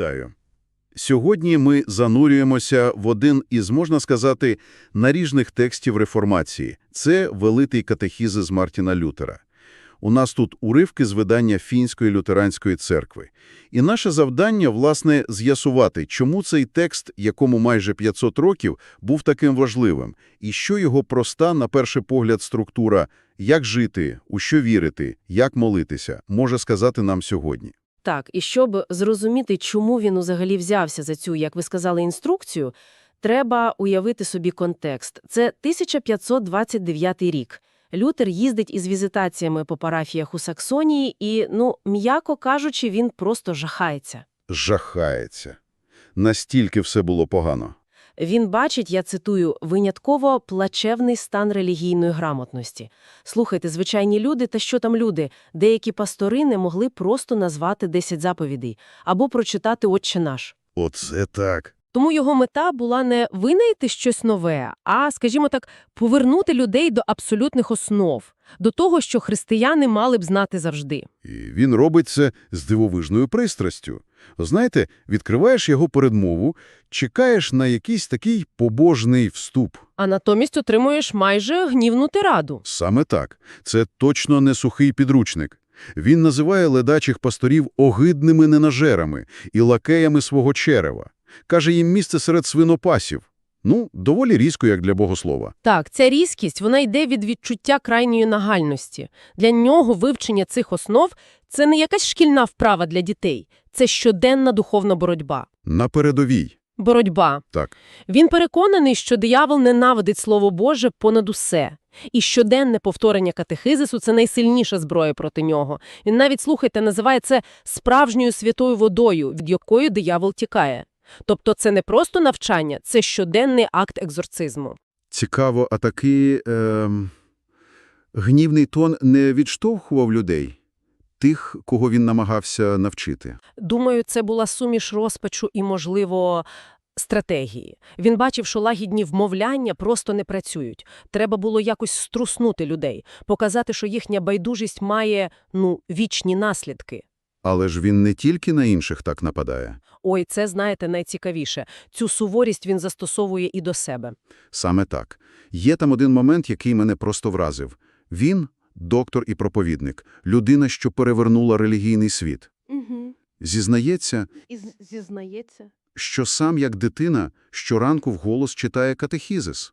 Вітаю! Сьогодні ми занурюємося в один із, можна сказати, наріжних текстів реформації. Це «Великий катехізис Мартіна Лютера. У нас тут уривки з видання Фінської лютеранської церкви. І наше завдання, власне, з'ясувати, чому цей текст, якому майже 500 років, був таким важливим, і що його проста, на перший погляд, структура «як жити», «у що вірити», «як молитися» може сказати нам сьогодні. Так, і щоб зрозуміти, чому він взагалі взявся за цю, як ви сказали, інструкцію, треба уявити собі контекст. Це 1529 рік. Лютер їздить із візитаціями по парафіях у Саксонії і, ну, м'яко кажучи, він просто жахається. Жахається. Настільки все було погано. Він бачить, я цитую, винятково плачевний стан релігійної грамотності. Слухайте, звичайні люди, та що там люди? Деякі пастори не могли просто назвати 10 заповідей або прочитати «Отче наш». Оце так. Тому його мета була не винайти щось нове, а, скажімо так, повернути людей до абсолютних основ, до того, що християни мали б знати завжди. І він робить це з дивовижною пристрастю. Знаєте, відкриваєш його передмову, чекаєш на якийсь такий побожний вступ. А натомість отримуєш майже гнівну тираду. Саме так. Це точно не сухий підручник. Він називає ледачих пасторів огидними ненажерами і лакеями свого черева. Каже їм місце серед свинопасів. Ну, доволі різко, як для богослова. Так, ця різкість, вона йде від відчуття крайньої нагальності. Для нього вивчення цих основ – це не якась шкільна вправа для дітей, це щоденна духовна боротьба. На передовій. Боротьба. Так. Він переконаний, що диявол ненавидить Слово Боже понад усе. І щоденне повторення катехизису – це найсильніша зброя проти нього. Він навіть, слухайте, називає це справжньою святою водою, від якої диявол тікає. Тобто це не просто навчання, це щоденний акт екзорцизму. Цікаво, а такий ем, гнівний тон не відштовхував людей? Тих, кого він намагався навчити. Думаю, це була суміш розпачу і, можливо, стратегії. Він бачив, що лагідні вмовляння просто не працюють. Треба було якось струснути людей, показати, що їхня байдужість має, ну, вічні наслідки. Але ж він не тільки на інших так нападає. Ой, це, знаєте, найцікавіше. Цю суворість він застосовує і до себе. Саме так. Є там один момент, який мене просто вразив. Він – доктор і проповідник, людина, що перевернула релігійний світ. Угу. Зізнається, І зізнається. що сам, як дитина, щоранку вголос читає катехізис.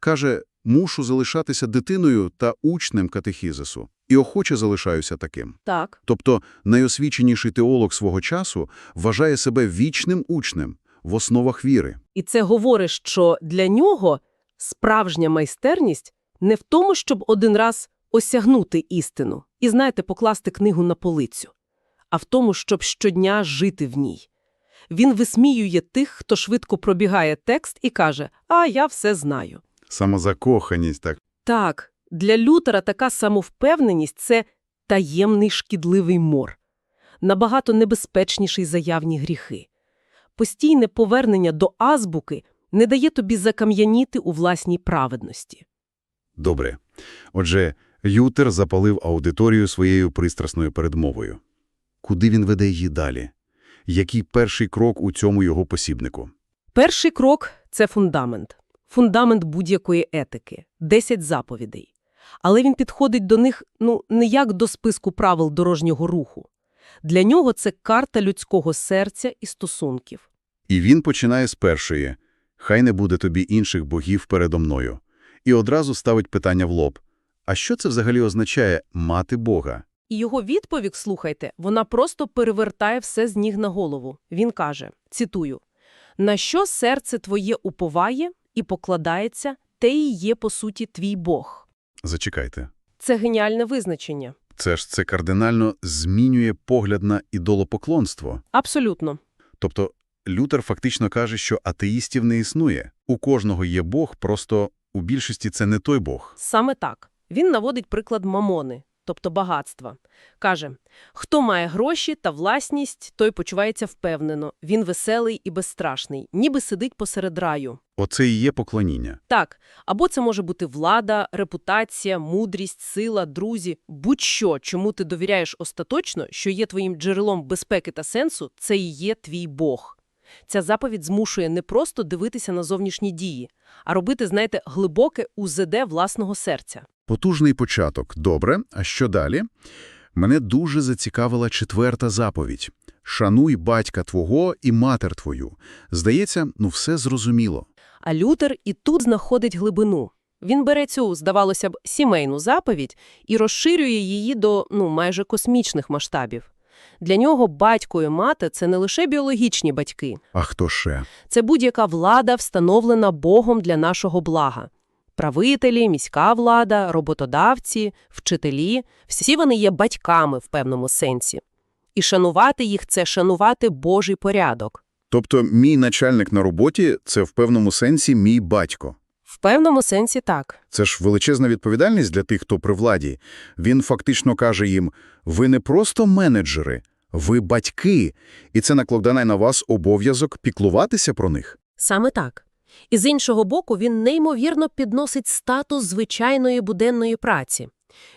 Каже, мушу залишатися дитиною та учнем катехізису. І охоче залишаюся таким. Так. Тобто найосвіченіший теолог свого часу вважає себе вічним учнем в основах віри. І це говорить, що для нього справжня майстерність не в тому, щоб один раз осягнути істину і, знаєте, покласти книгу на полицю, а в тому, щоб щодня жити в ній. Він висміює тих, хто швидко пробігає текст і каже «А я все знаю». Самозакоханість, так. Так, для Лютера така самовпевненість – це таємний шкідливий мор. Набагато небезпечніший за явні гріхи. Постійне повернення до азбуки не дає тобі закам'яніти у власній праведності. Добре. Отже, Ютер запалив аудиторію своєю пристрасною передмовою. Куди він веде її далі? Який перший крок у цьому його посібнику? Перший крок – це фундамент. Фундамент будь-якої етики. 10 заповідей. Але він підходить до них, ну, не як до списку правил дорожнього руху. Для нього це карта людського серця і стосунків. І він починає з першої «Хай не буде тобі інших богів передо мною». І одразу ставить питання в лоб. А що це взагалі означає «мати Бога»? І його відповідь, слухайте, вона просто перевертає все з ніг на голову. Він каже, цитую, «На що серце твоє уповає і покладається, те і є, по суті, твій Бог». Зачекайте. Це геніальне визначення. Це ж це кардинально змінює погляд на ідолопоклонство. Абсолютно. Тобто Лютер фактично каже, що атеїстів не існує. У кожного є Бог, просто у більшості це не той Бог. Саме так. Він наводить приклад Мамони. Тобто багатства. Каже, хто має гроші та власність, той почувається впевнено. Він веселий і безстрашний, ніби сидить посеред раю. Оце і є поклоніння. Так, або це може бути влада, репутація, мудрість, сила, друзі, будь-що, чому ти довіряєш остаточно, що є твоїм джерелом безпеки та сенсу, це і є твій Бог. Ця заповідь змушує не просто дивитися на зовнішні дії, а робити, знаєте, глибоке УЗД власного серця. Потужний початок. Добре, а що далі? Мене дуже зацікавила четверта заповідь. «Шануй батька твого і матер твою». Здається, ну все зрозуміло. А Лютер і тут знаходить глибину. Він бере цю, здавалося б, сімейну заповідь і розширює її до, ну, майже космічних масштабів. Для нього батько і мати – це не лише біологічні батьки. А хто ще? Це будь-яка влада, встановлена Богом для нашого блага. Правителі, міська влада, роботодавці, вчителі – всі вони є батьками в певному сенсі. І шанувати їх – це шанувати Божий порядок. Тобто мій начальник на роботі – це в певному сенсі мій батько. В певному сенсі так. Це ж величезна відповідальність для тих, хто при владі. Він фактично каже їм, ви не просто менеджери, ви батьки, і це накладає на вас обов'язок піклуватися про них. Саме так. І з іншого боку, він неймовірно підносить статус звичайної буденної праці.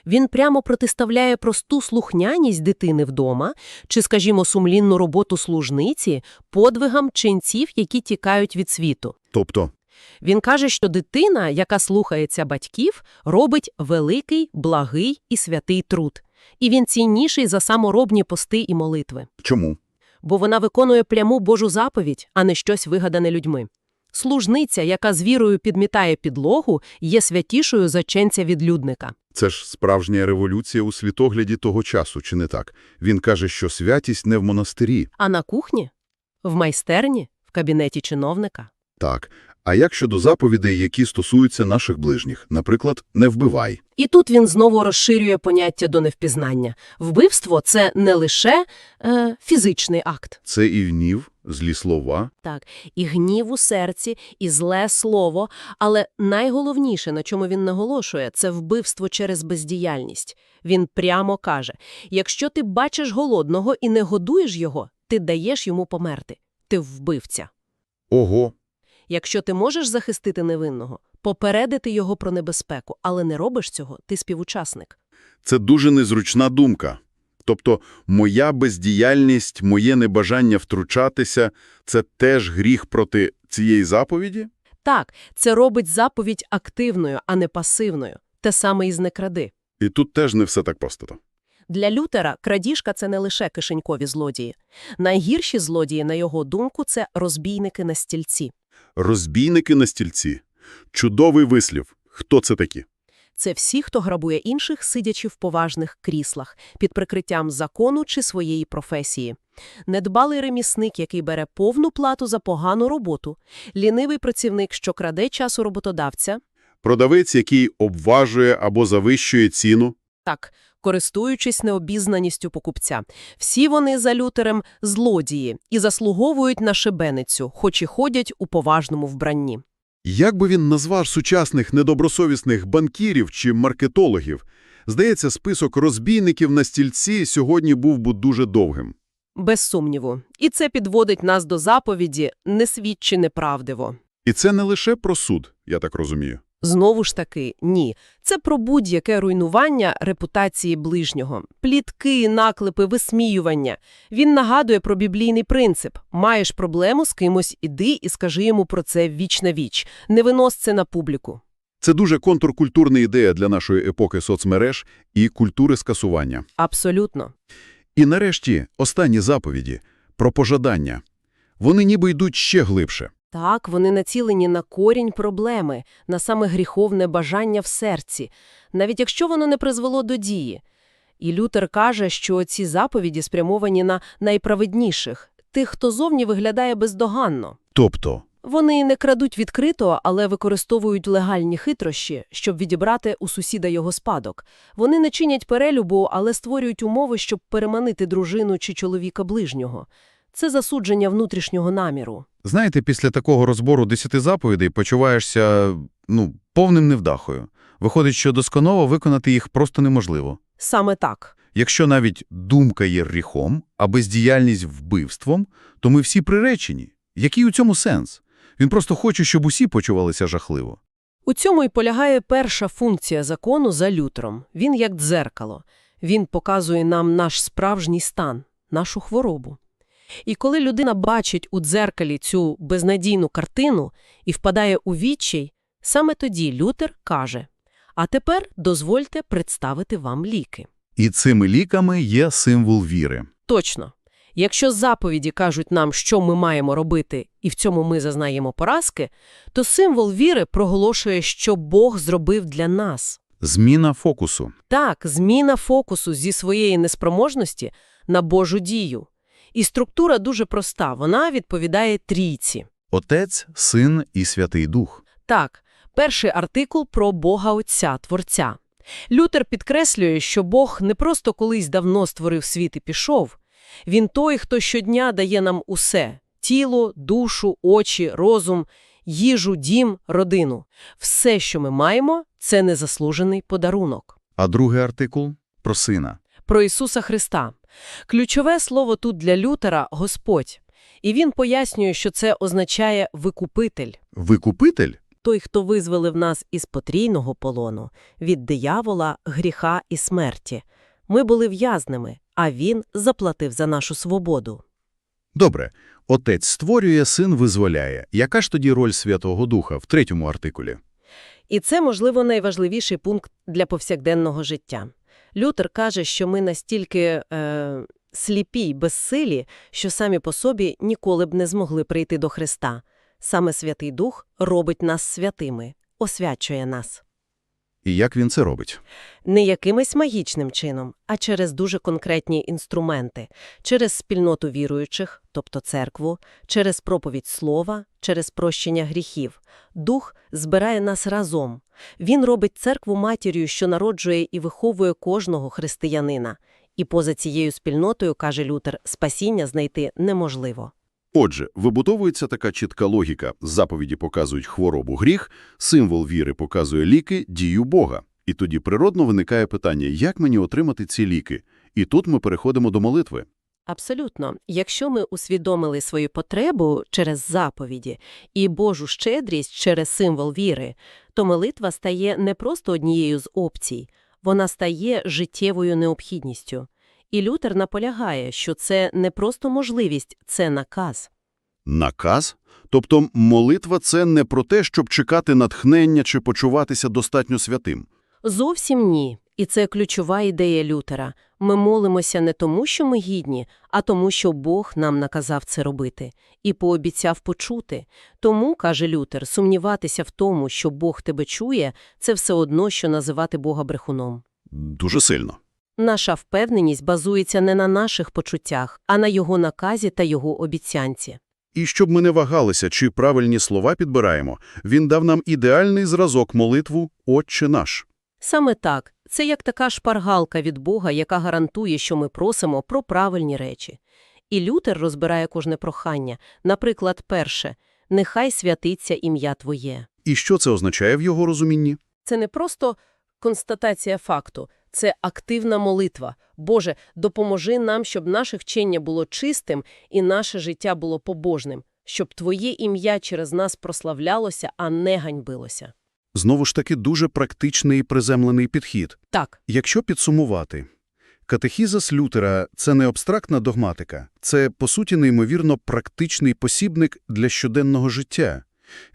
Він прямо протиставляє просту слухняність дитини вдома чи, скажімо, сумлінну роботу служниці подвигам ченців, які тікають від світу. Тобто, Він каже, що дитина, яка слухається батьків, робить великий, благий і святий труд. І він цінніший за саморобні пости і молитви. чому? Бо вона виконує пряму Божу заповідь, а не щось вигадане людьми. Служниця, яка з вірою підмітає підлогу, є святішою за ченця відлюдника. Це ж справжня революція у світогляді того часу, чи не так? Він каже, що святість не в монастирі. А на кухні? В майстерні? В кабінеті чиновника? Так. А як щодо заповідей, які стосуються наших ближніх? Наприклад, «не вбивай». І тут він знову розширює поняття до невпізнання. Вбивство – це не лише е, фізичний акт. Це і гнів, злі слова. Так, і гнів у серці, і зле слово, але найголовніше, на чому він наголошує, це вбивство через бездіяльність. Він прямо каже, якщо ти бачиш голодного і не годуєш його, ти даєш йому померти. Ти вбивця. Ого, Якщо ти можеш захистити невинного, попередити його про небезпеку, але не робиш цього, ти співучасник. це дуже незручна думка. Тобто, моя бездіяльність, моє небажання втручатися – це теж гріх проти цієї заповіді? Так, це робить заповідь активною, а не пасивною. Те саме і з «не кради». І тут теж не все так просто. Для Лютера крадіжка – це не лише кишенькові злодії. Найгірші злодії, на його думку, це розбійники на стільці. Розбійники на стільці. Чудовий вислів. Хто це такі? Це всі, хто грабує інших, сидячи в поважних кріслах, під прикриттям закону чи своєї професії. Недбалий ремісник, який бере повну плату за погану роботу, лінивий працівник, що краде часу роботодавця, Продавець, який обважує або завищує ціну. так, користуючись необізнаністю покупця. Всі вони за Лютерем злодії і заслуговують на шибеницю, хоч і ходять у поважному вбранні. Як би він назвав сучасних недобросовісних банкірів чи маркетологів? Здається, список розбійників на стільці сьогодні був би дуже довгим. Без сумніву. І це підводить нас до заповіді «не свідчи неправдиво». І це не лише про суд, я так розумію. Знову ж таки, ні. Це про будь-яке руйнування репутації ближнього. Плітки, наклепи, висміювання. Він нагадує про біблійний принцип. Маєш проблему з кимось, іди і скажи йому про це віч на віч. Не винос це на публіку. Це дуже контркультурна ідея для нашої епохи соцмереж і культури скасування. Абсолютно. І нарешті останні заповіді про пожадання. Вони ніби йдуть ще глибше. Так, вони націлені на корінь проблеми, на саме гріховне бажання в серці, навіть якщо воно не призвело до дії. І Лютер каже, що ці заповіді спрямовані на найправедніших, тих, хто зовні виглядає бездоганно. Тобто, Вони не крадуть відкрито, але використовують легальні хитрощі, щоб відібрати у сусіда його спадок. Вони не чинять перелюбу, але створюють умови, щоб переманити дружину чи чоловіка ближнього. Це засудження внутрішнього наміру. Знаєте, після такого розбору десяти заповідей почуваєшся, ну, повним невдахою. Виходить, що досконало виконати їх просто неможливо. Саме так. Якщо навіть думка є гріхом, а бездіяльність – вбивством, то ми всі приречені. Який у цьому сенс? Він просто хоче, щоб усі почувалися жахливо. У цьому і полягає перша функція закону за Лютером. Він як дзеркало. Він показує нам наш справжній стан, нашу хворобу. І коли людина бачить у дзеркалі цю безнадійну картину і впадає у відчай, саме тоді Лютер каже «А тепер дозвольте представити вам ліки». І цими ліками є символ віри. Точно. Якщо заповіді кажуть нам, що ми маємо робити, і в цьому ми зазнаємо поразки, то символ віри проголошує, що Бог зробив для нас. Зміна фокусу. Так, зміна фокусу зі своєї неспроможності на Божу дію. І структура дуже проста, вона відповідає трійці. Отець, Син і Святий Дух. Так, перший артикул про Бога Отця, Творця. Лютер підкреслює, що Бог не просто колись давно створив світ і пішов. Він той, хто щодня дає нам усе – тіло, душу, очі, розум, їжу, дім, родину. Все, що ми маємо – це незаслужений подарунок. А другий артикул – про Сина. Про Ісуса Христа. Ключове слово тут для Лютера – Господь. І він пояснює, що це означає «викупитель». Викупитель? той, хто визволив нас із потрійного полону, від диявола, гріха і смерті. Ми були в'язними, а він заплатив за нашу свободу. Добре. Отець створює, Син визволяє. Яка ж тоді роль Святого Духа в третьому артикулі? І це, можливо, найважливіший пункт для повсякденного життя. Лютер каже, що ми настільки е, сліпі й безсилі, що самі по собі ніколи б не змогли прийти до Христа. Саме Святий Дух робить нас святими, освячує нас. І як він це робить? Не якимось магічним чином, а через дуже конкретні інструменти, через спільноту віруючих, тобто церкву, через проповідь слова, через прощення гріхів. Дух збирає нас разом. Він робить церкву матір'ю, що народжує і виховує кожного християнина. І поза цією спільнотою, каже Лютер, спасіння знайти неможливо. Отже, вибудовується така чітка логіка. Заповіді показують хворобу гріх, символ віри показує ліки, дію Бога. І тоді природно виникає питання, як мені отримати ці ліки? І тут ми переходимо до молитви. Абсолютно. Якщо ми усвідомили свою потребу через заповіді і Божу щедрість через символ віри, то молитва стає не просто однією з опцій, вона стає життєвою необхідністю. І Лютер наполягає, що це не просто можливість, це наказ. Наказ? Тобто молитва – це не про те, щоб чекати натхнення чи почуватися достатньо святим. Зовсім ні. І це ключова ідея Лютера. Ми молимося не тому, що ми гідні, а тому, що Бог нам наказав це робити і пообіцяв почути. Тому, каже Лютер, сумніватися в тому, що Бог тебе чує, це все одно, що називати Бога брехуном. Дуже сильно. Наша впевненість базується не на наших почуттях, а на його наказі та його обіцянці. І щоб ми не вагалися, чи правильні слова підбираємо, він дав нам ідеальний зразок молитву «Отче наш». Саме так. Це як така шпаргалка від Бога, яка гарантує, що ми просимо про правильні речі. І Лютер розбирає кожне прохання. Наприклад, перше – «Нехай святиться ім'я Твоє». І що це означає в його розумінні? Це не просто констатація факту, це активна молитва. Боже, допоможи нам, щоб наше вчення було чистим і наше життя було побожним, щоб Твоє ім'я через нас прославлялося, а не ганьбилося. Знову ж таки, дуже практичний і приземлений підхід. Так, Якщо підсумувати, катехізис Лютера – це не абстрактна догматика, це, по суті, неймовірно практичний посібник для щоденного життя.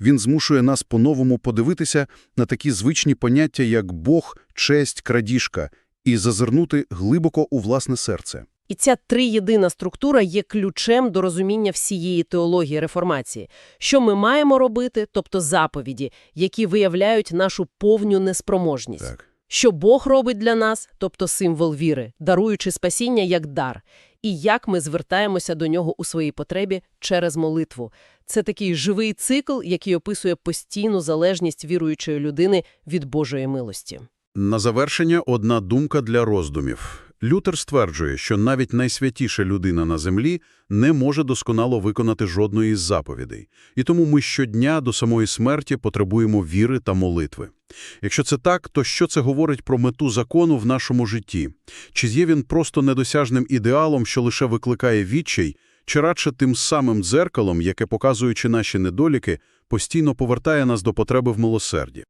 Він змушує нас по-новому подивитися на такі звичні поняття, як Бог, честь, крадіжка, і зазирнути глибоко у власне серце. І ця триєдина структура є ключем до розуміння всієї теології реформації. Що ми маємо робити, тобто заповіді, які виявляють нашу повню неспроможність. Так. Що Бог робить для нас, тобто символ віри, даруючи спасіння як дар. І як ми звертаємося до нього у своїй потребі через молитву. Це такий живий цикл, який описує постійну залежність віруючої людини від Божої милості. На завершення одна думка для роздумів. Лютер стверджує, що навіть найсвятіша людина на землі не може досконало виконати жодної із заповідей, і тому ми щодня до самої смерті потребуємо віри та молитви. Якщо це так, то що це говорить про мету закону в нашому житті? Чи є він просто недосяжним ідеалом, що лише викликає відчай, чи радше тим самим дзеркалом, яке, показуючи наші недоліки, постійно повертає нас до потреби в милосерді?